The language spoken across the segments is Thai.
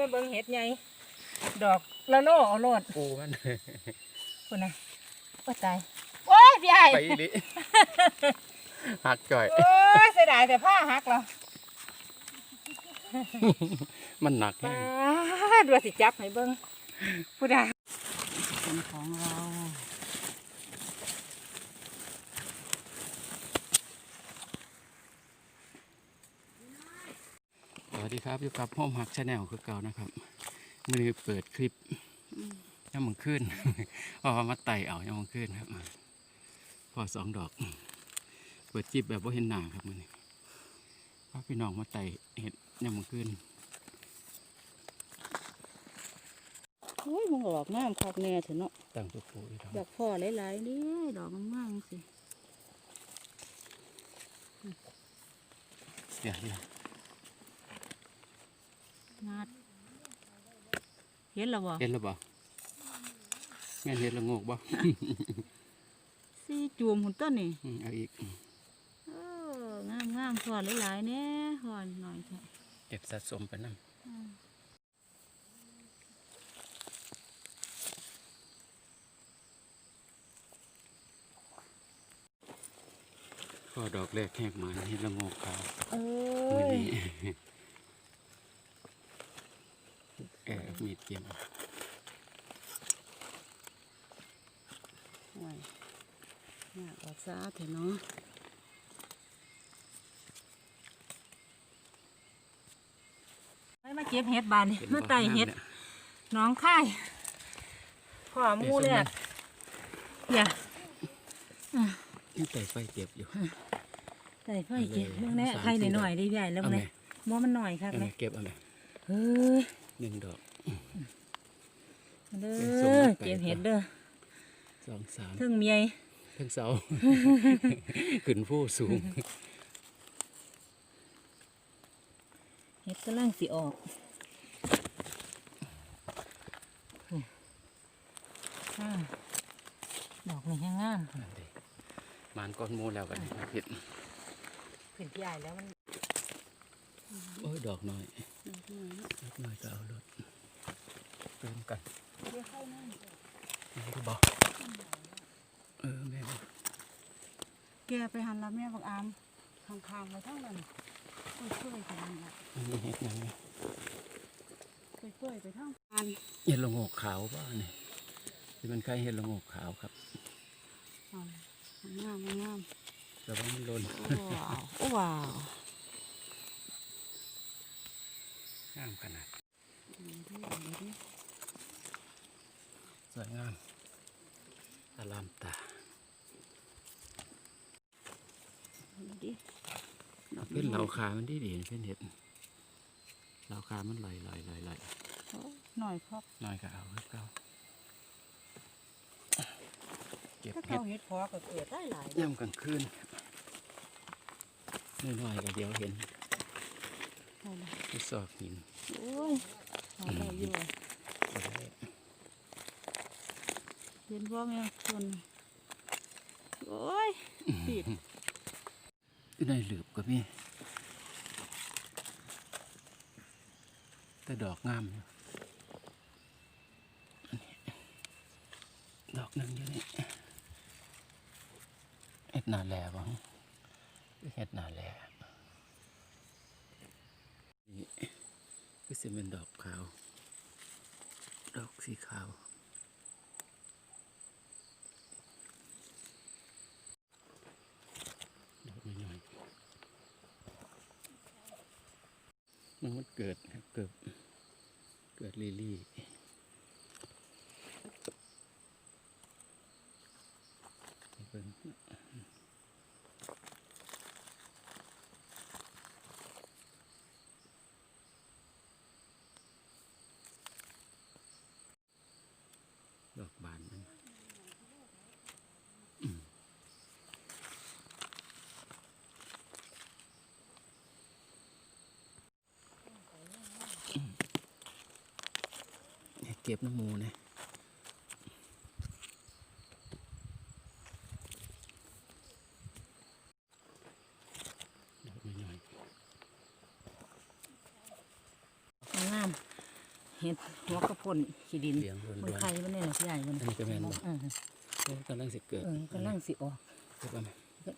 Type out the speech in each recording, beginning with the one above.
มาเบิ่งเห็ดใหญ่ดอกละโลเอาโลดปูมันคุณนะว่าตายโอ้ยพี่ไอ้ไปดิหักจ่อยโอ้ยเสียดายแต่ผ้าหักเหรอมันหนักป้าแห้งดว่าสิจับให้เบิ่งผู้ใดเป็นของเรา วัสดีครับอยู่กับห้องหักชาแนลคือเก่านะครับมื่อนี้เปิดคลิปย่ำมังขึ้นเพราะว่ามาไต่เอาย่ำมังขึ้นครับพอสองดอก เปิดจิบแบบว่าเห็นหนาครับมื่อนี้พาพี่น้องมาไต่เห็ดย่ำมังขึ้นโอ้ยมึงออกงามคักแน่เถอะเนาะตั้งตัวปูอีกครับดอกพ่อหลายๆนี่ดอกงามๆสิเดี๋ยวเดี๋ยว งัดเห็นแล้วบ่เห็นแล้วบ่แม่นเห็ดละโงกบ่สีจูมหุ่นต้นนี่อืมเอาอีกเอองามงามๆพอหลายๆแน่พอหน่อยแค่เก็บสะสมไปนั่งพอดอกแรกแหกมาเห็ดละโงกขาวเอ้มือย นี้ เออ มีดเกี่ยมโอ้ยอยากออกซาเถอะเนาะไปมาเก็บเห็ดบานนี่เห็นมาบ่ไต่เห็ดน้ำนี่ยหน้องค่ายพ่อหมูเลยอะอย่ายังไต่ไฟเก็บอยู่ไต่ไฟเก็บเอาเลยเรื่องแน่สามใครสี่หน่อยๆได้ใหญ่แล้วเอาไงไหมมอมันหน่อยครับเอาไหเลมยเก็บเอาไหมเฮ้ยหนึ่งดอก เด้เก็บส่งอมาไกลเก็บเห็ดเด้อสองสามถึงเมียทั้งเสาขึ้นผู้สูง เห็ดกำลังสิออกอืมอ่าดอกนี่ยังงามนั่นดิมานก้อนหมูแล้วกันผิดขึ้นที่ใหญ่แล้วมันโอ้ยดอกน้อยดอกน้อยก็เอารถเติมกัน เดี๋ยวเข้านั่นนี่ก็บอกเออแม่บอกแกไปหันละแม่บักอามข้างๆไปทั้งนั้นช่วยๆกันนั่นล่ะมันมีเห็ดหยังไงช่วยๆไปทั้งอันเห็ดละโงกขาวบ้านี่ที่มันคล้ายเห็ดละโงกขาวครับอ่อนงามงามแต่ว่ามันหล่นโอ้ว้าวโอ้ว้าวงามขนาดดูดิดูดิ สวยงามอารามตาดูดิดอกเพื่อนเหลาขามันดีดีๆเพื่อนเห็ดเหลาขามันลอยลอยลอยลอยหน่อยครับน้อยก็เอาคือเก่าเก็บถ้าเห็ดเขาเห็ดพอก็เกิดได้หลายย่ำกลางคืนน้อยๆก็เดี๋ยวเห็นเอาล่ะที่ซอกหินโอ้ยเอาได้อยู่ ก็ได้ เห็นพ่อแม่คนโอ้ยปิดก็ได้หลืบก็มีแต่ดอกงามอยู่อันนี้ดอกหนึงอยู่นี่เห็ดนาแหล่บ้างเห็ดนาแหล่นี่ก็จะเป็นดอกขาว ดอกสีขาว ดอกน้อยๆ มันเกิดครับเกิด เกิดลิลี่เบิ่งดอกบานมัน เนี่ยเก็บน้ำหมูนะดอกน้อยงามเห็ดหัวกระพ่นขี้ดินเหลียงล้มันวนไข่มันเนี่ยใหญ่มันอันนี้ก็แม่นบ่เออๆโอ้กำลังสิเกิดเออกำลังสิออกเก็บเอาไหม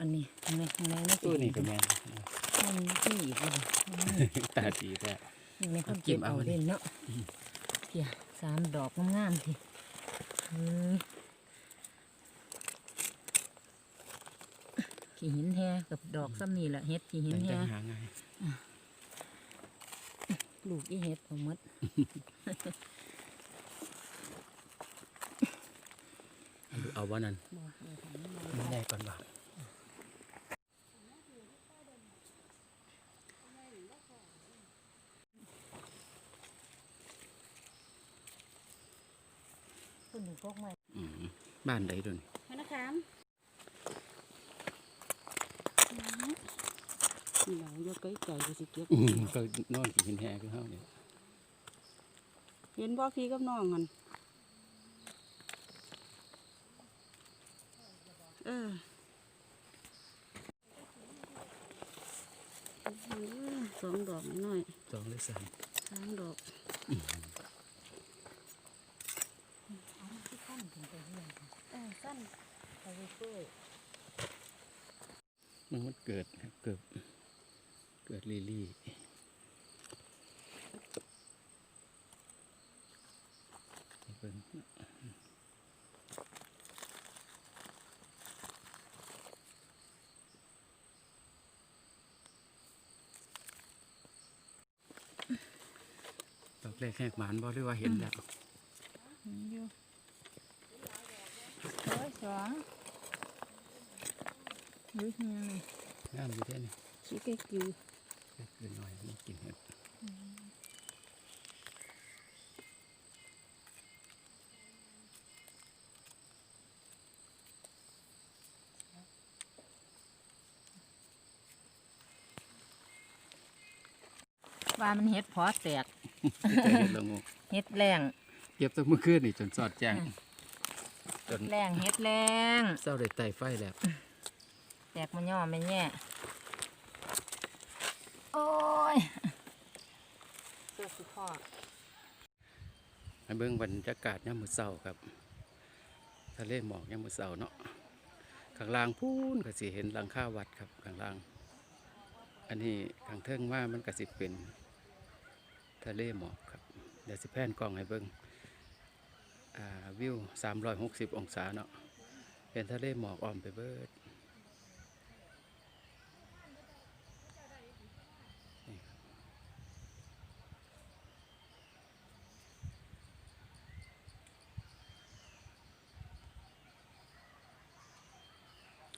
อันนี้อันนี้อันนี้ตัวนี้ก็แม่นมันที่อีกเลยตาดีแท้ในคนเก็เก็บบเอาเอานี่เล่นเนาะ เกี่ยสามดอกงามๆทีเออขี้หินแฮกับดอกซ้ำนี่แหละเห็ดขี้หินมันแฮจะหาง่ายลูกอีเห็ดผมมดเอาดูเอาว่านั่นไม่ได้ก่อน บ่ต้นหนึ่งพกมาอืมบ้านใดโดนมานะครับนี่เรายกไก่ไก่ไปสิเก็บ อืมก็นอนกินแฮคือเฮาเนี่ยเห็นบ่พี่กับน้องกันเออเออสองดอกน้อยสองหรือสาม ๆสามดอกที่ขั้นถึงไปเรื่อย เออ สั้นไปเรื่อยมันมันเกิดครับเกิด เกิดลิลี่เพิ่นดอกแรกแหกหมานบ่หรือว่าเห็นแล้วอยู่ร้อย สองหรือยังไงงามอยู่แท้นี่ขี้ไก่กิวแค่คืนหน่อยนี่กินเห็ดว่ามันเห็ดพอแตกแต่เห็ดละงกเห็ดแรงเก็บตั้งเมื่อคืนนี่จนสอดแจ้ง จนแรงเห็ดแรงเศร้าได้ไต่ไฟแล้วแตกมันย่อไม่แย่โอ้ยเสื้อสุพ่อให้เบิ่งบรรยากาศยามมื้อเช้าครับ ทะเลหมอกยามมื้อเช้าเนาะข้างล่างพูนก็สิเห็นหลังคาวัดครับข้างล่าง อันนี้ข้างเทิงว่ามันก็สิเป็น ทะเลหมอกครับเดี๋ยวสิแพนกล้องให้เบิ่งอ่า วิว 360 องศาเนาะเป็นทะเลหมอกอ้อมไปเบิดนี่ครับ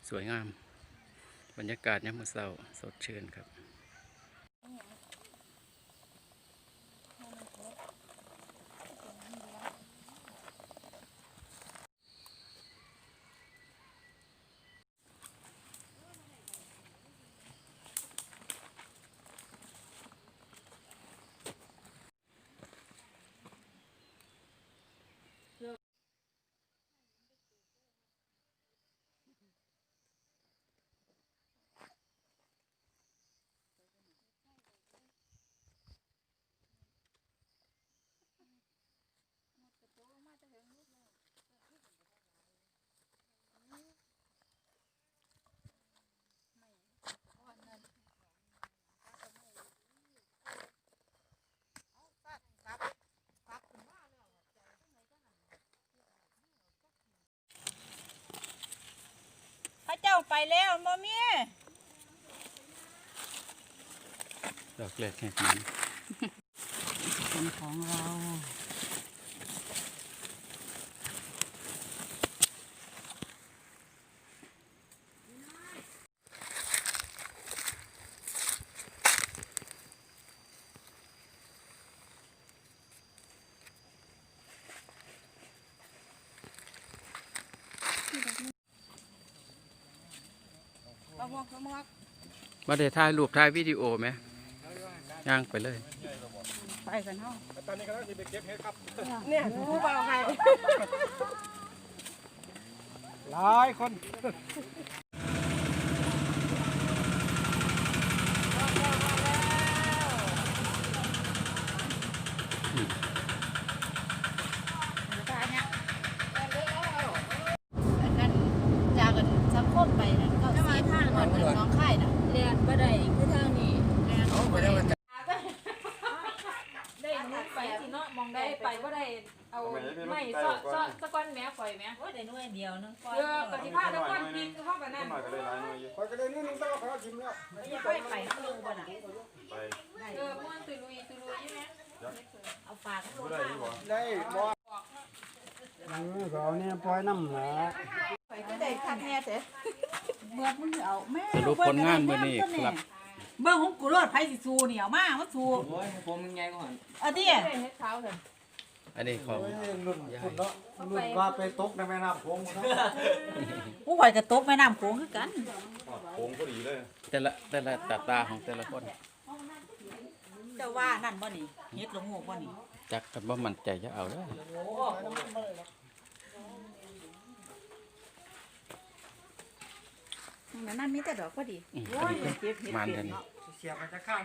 สวยงาม บรรยากาศยามมื้อเช้าสดชื่นครับ เจ้าไปแล้วบ่มีดอกแรกแหกมันเป็นของเรา มวกเอาหมวกมาได้ถ่ายรูปถ่ายวิดีโอไหมย่างไปเลย ไปกันเฮาตอนนี้กำลังจะไปเก็บเห็ดครับ เนี่ยผู้เบาให้หลายคน น้องไข่น่ะเรียนบ่ได้คือทางนี้เรียนเอาไปแล้วมันจะได้ไปสิเนาะมองได้ไปบ่ได้เอาไม่ซอซอสะก้อนแม่ฝอยแม่โอ้ยได้หน่วยเดียวนึงเออกะสิพาตะก้อนกินเข้ากันนั่นหน่อยก็ได้หลายหนนุ่ข่อก็ไนี่นึงแต่ว่าข่อยกินแล้วอย่าไปไปคืบ่น่ะไปเออม่วนตุลุยตุลุยอยู่แม่เอาฝากบ่ได้บ่ได้อือเขาเนี่ยปล่อยน้ำหละไปก็ได้ขัดเนี่ยเด้ เมื่อมึงเอาแม่สรุปผลงานมื้อนี้ครับ เบิ่งของกูรถไผสิสู้นี่เอามามาสู้โอ้ยผมยังไงก่อนเอาติได้เฮ็ดเท้าเถอะอันนี้ของรุ่นคุณเนาะรุ่นว่าไปตกในแม่น้ำโขงเนาะผู้ข่อยก็ตกแม่น้ำโขงคือกันโค้งพอดีเลย แต่ละแต่ละตาตาของแต่ละคนเจ้าว่านั่นบ่นี่เฮ็ดหลงงูบ่นี่จักกันบ่มั่นใจจะเอาเด้อ นั่นมีแต่ดอกพอดีอืมอันนี้ก็มันกันเสียบมันจะข้าง